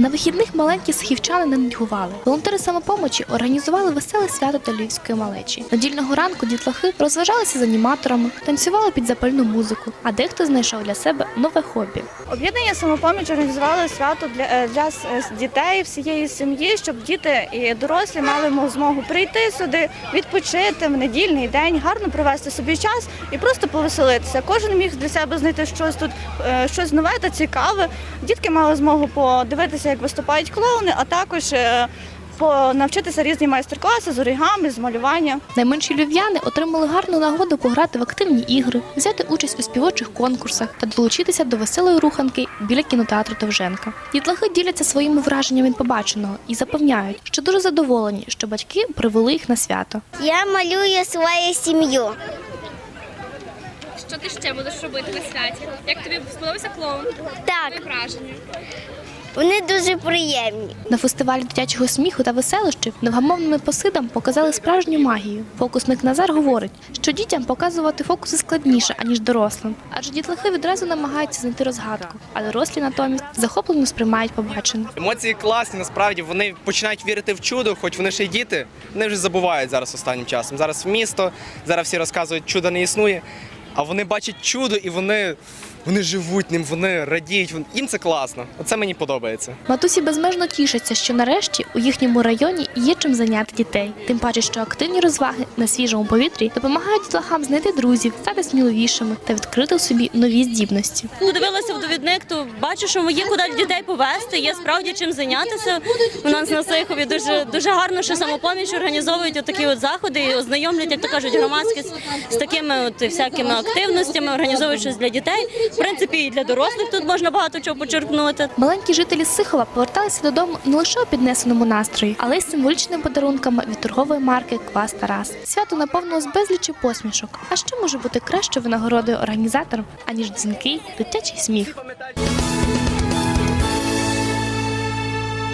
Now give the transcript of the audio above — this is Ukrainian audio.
На вихідних маленькі схівчани не нудьгували. Волонтери самопомочі організували веселе свято для львівської малечі. Недільного ранку дітлахи розважалися з аніматорами, танцювали під запальну музику, а дехто знайшов для себе нове хобі. Об'єднання самопоміч організували свято для, е, для е, дітей всієї сім'ї, щоб діти і дорослі мали мо- змогу прийти сюди, відпочити в недільний день, гарно провести собі час і просто повеселитися. Кожен міг для себе знайти щось тут, е, щось нове та цікаве. Дітки мали змогу подивитися, як виступають клоуни, а також е, по- навчитися різні майстер-класи з оригамі, з малювання. Найменші львів'яни отримали гарну нагоду пограти в активні ігри, взяти участь у співочих конкурсах та долучитися до веселої руханки біля кінотеатру Довженка. Дітлахи діляться своїми враженнями від побаченого і запевняють, що дуже задоволені, що батьки привели їх на свято. Я малюю свою сім'ю. Що ти ще будеш робити на святі? Як тобі сподобався клоун? Так, Твої враження? вони дуже приємні. На фестивалі дитячого сміху та веселощів невгамовними посидам показали справжню магію. Фокусник Назар говорить, що дітям показувати фокуси складніше аніж дорослим, адже дітлахи відразу намагаються знайти розгадку, а дорослі натомість захоплено сприймають побачене. Емоції класні, насправді вони починають вірити в чудо, хоч вони ще й діти, вони вже забувають зараз останнім часом. Зараз в місто, зараз всі розказують, чудо не існує, а вони бачать чудо і вони, вони живуть ним, вони радіють. Їм це класно. Оце мені подобається. Матусі безмежно тішаться, що нарешті у їхньому районі є чим зайняти дітей. Тим паче, що активні розваги на свіжому повітрі допомагають дітлахам знайти друзів, стати сміливішими та відкрити в собі нові здібності. Подивилася в довідник, то бачу, що є куди дітей повезти, є справді чим зайнятися. У нас на Сихові дуже дуже гарно, що самопоміч організовують такі от заходи і ознайомлять, як то кажуть, громадськість з такими от всякими активностями, організовують щось для дітей. В принципі, і для дорослих тут можна багато чого почерпнути. Маленькі жителі Сихова поверталися додому не лише у піднесеному настрої, але й з символічними подарунками від торгової марки Квас Тарас. Свято наповнилось безлічі посмішок. А що може бути кращою винагородою організаторам, аніж дзвінкий дитячий сміх?